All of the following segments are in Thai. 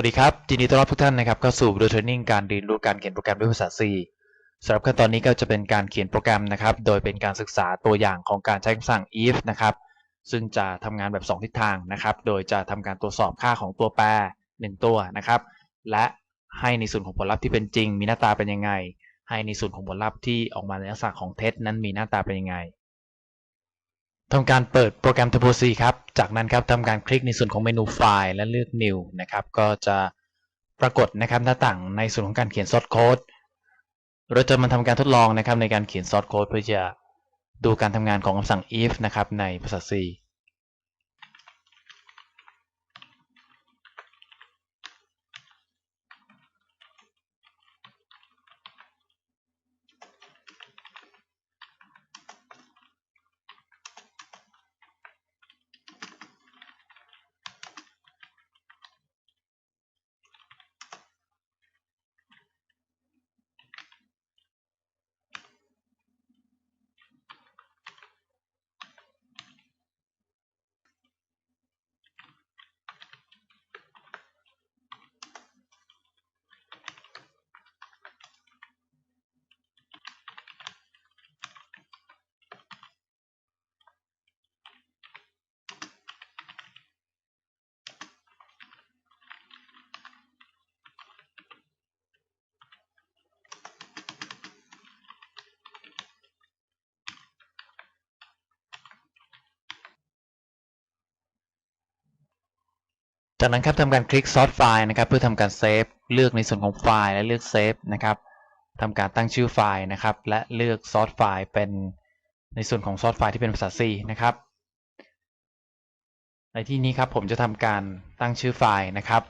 วัสดีครับยินดีต้อนรับทุกท่านนะครับเข้าสู่ดีโอเทรนนิ่งการเรียนรู้การเขียนโปรแกรมด้วยภาษา C สำหรับขั้นตอนนี้ก็จะเป็นการเขียนโปรแกรมนะครับ โดยเป็นการศึกษาตัวอย่างของการใช้คำสั่ง if นะครับ ซึ่งจะทำงานแบบ 2 ทิศทางนะครับ โดยจะทำการตรวจสอบค่าของตัวแปร 1 ตัวนะครับ และให้ในส่วนของผลลัพธ์ที่เป็นจริง มีหน้าตาเป็นยังไง ให้ในส่วนของผลลัพธ์ที่ออกมาในลักษณะของเท็จนั้นมีหน้าตาเป็นยังไง ทำการเปิดโปรแกรม Turbo C ครับ จากนั้นครับทำการคลิกในส่วนของเมนูไฟล์และเลือก New นะครับ ก็จะปรากฏนะครับหน้าต่างในส่วนของการเขียนซอสโค้ด เราจะมาทำการทดลองนะครับในการเขียนซอสโค้ดเพื่อจะดูการทำงานของคำสั่ง if นะครับในภาษา C จากนั้นครับทำการคลิกซอสไฟล์นะครับ เพื่อทำการเซฟเลือกในส่วนของไฟล์และเลือกเซฟนะครับทำการตั้งชื่อไฟล์นะครับ และเลือกซอสไฟล์เป็นในส่วนของซอสไฟล์ที่เป็นภาษา C นะครับ ในที่นี้ครับผมจะทำการตั้งชื่อไฟล์นะครับ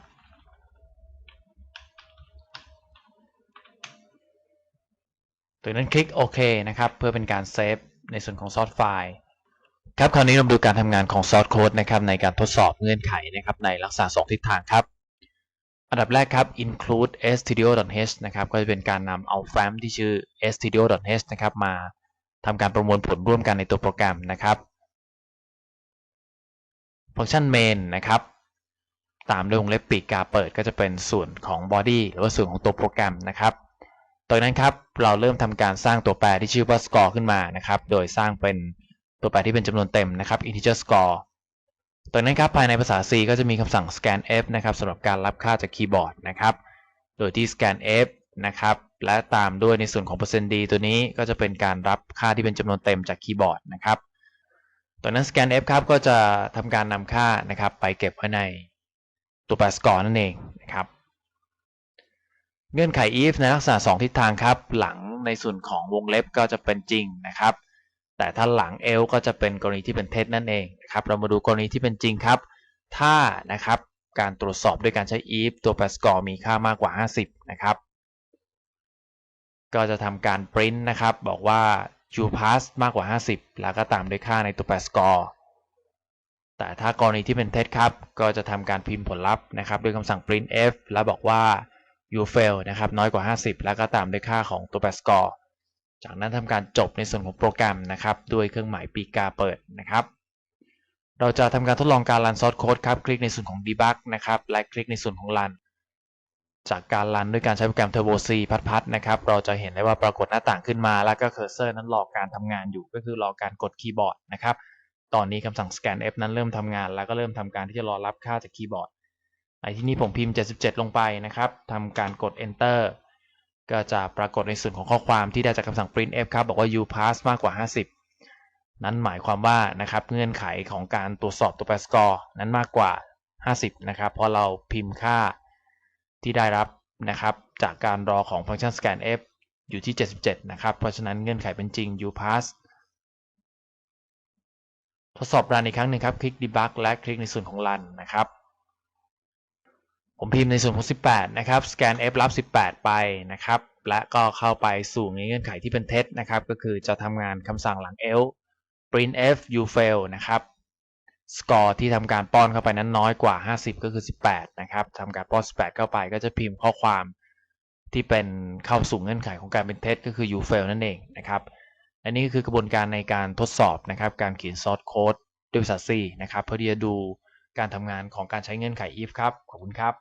จากนั้นคลิกโอเคนะครับ เพื่อเป็นการเซฟในส่วนของซอสไฟล์ ครับคราวนี้เราดูการทำงานของซอสโค้ดนะครับในการทดสอบเงื่อนไขนะครับในลักษณะ 2 ทิศทางครับ อันดับแรกครับ include studio.h นะครับก็จะเป็นการนำเอาแฟ้มที่ชื่อ studio.h นะครับมาทำการประมวลผลร่วมกันในตัวโปรแกรมนะครับ ฟังก์ชัน main นะครับ ตามด้วยวงเล็บปีกกาเปิดก็จะเป็นส่วนของ body หรือว่าส่วนของตัวโปรแกรมนะครับตอนนั้นครับเราเริ่มทำการสร้างตัวแปรที่ชื่อว่า score ขึ้นมานะครับโดยสร้างเป็น ตัวแปรที่เป็นจำนวนเต็มนะครับ integer score ตอนนั้นครับภายในภาษา C ก็จะมีคำสั่ง scanf นะครับสำหรับการรับค่าจากคีย์บอร์ดนะครับ โดยที่ scanf นะครับ และตามด้วยในส่วนของ %d ตัวนี้ก็จะเป็นการรับค่าที่เป็นจำนวนเต็มจากคีย์บอร์ดนะครับตอนนั้น scanf ครับก็จะทำการนำค่านะครับ ไปเก็บไว้ในตัวแปร score นั่นเองนะครับ เงื่อนไข if ในลักษณะ 2 ทิศทางครับ หลังในส่วนของวงเล็บก็จะเป็นจริงนะครับ แต่ถ้าหลัง else ก็จะเป็นกรณีที่เป็นเท็จนั่นเองนะครับเรามาดูกรณีที่เป็นจริงครับ ถ้านะครับการตรวจสอบด้วยการใช้ if ตัวแปร score มีค่ามากกว่า 50 นะครับ ก็จะทำการ print นะครับ บอกว่า you pass มากกว่า 50 แล้วก็ตามด้วยค่าในตัวแปร score แต่ถ้ากรณีที่เป็นเท็จครับ ก็จะทำการพิมพ์ผลลัพธ์นะครับด้วยคำสั่ง printf แล้วบอกว่า you fail นะครับน้อยกว่า 50 แล้วก็ตามด้วยค่าของตัวแปร score จากนั้นทำการจบในส่วนของโปรแกรมนะครับด้วยเครื่องหมายปีกาเปิดนะครับ เราจะทำการทดลองการรันซอสโค้ดครับ คลิกในส่วนของ debug นะครับและคลิกในส่วนของ run จากการรันด้วยการใช้โปรแกรม Turbo C พัดๆนะครับ เราจะเห็นได้ว่าปรากฏหน้าต่างขึ้นมา แล้วก็เคอร์เซอร์นั้นรอการทำงานอยู่ก็คือรอการกดคีย์บอร์ดนะครับ ตอนนี้คำสั่ง scanf นั้นเริ่มทำงาน แล้วก็เริ่มทำการที่จะรอรับค่าจากคีย์บอร์ดในที่นี้ผมพิมพ์ 77 ลงไปนะครับทำการกด enter ก็จะปรากฏในส่วนของข้อความที่ได้จากคำสั่ง printf ครับ บอกว่า you pass มากกว่า 50 นั้นหมายความว่านะครับเงื่อนไขของการตรวจสอบตัวแปร score นั้นมากกว่า 50 นะครับ เพราะเราพิมพ์ค่าที่ได้รับนะครับ จากการรอของฟังก์ชัน scanf อยู่ที่ 77 นะครับ เพราะฉะนั้นเงื่อนไขเป็นจริง you pass ทดสอบรันอีกครั้งหนึ่งครับ คลิก debug และคลิกในส่วนของ run นะครับ ผมพิมพ์ในส่วนของ 18 นะครับ scan f รับ 18 ไปนะครับ และก็เข้าไปสู่ในเงื่อนไขที่เป็นเท็จนะครับ ก็คือจะทำงานคำสั่งหลัง L print f you fail นะครับ score ที่ทำการป้อนเข้าไปนั้นน้อยกว่า 50 ก็คือ 18 นะครับทำการป้อน 18 เข้าไปก็จะพิมพ์ข้อความที่เป็นเข้าสู่เงื่อนไขของการเป็นเท็จก็คือ you fail นั่นเองนะครับ อันนี้คือกระบวนการในการทดสอบนะครับ การเขียนซอสโค้ดด้วยภาษา C นะครับ เพื่อที่จะดูการทำงานของการใช้เงื่อนไข if ครับ ขอบคุณครับ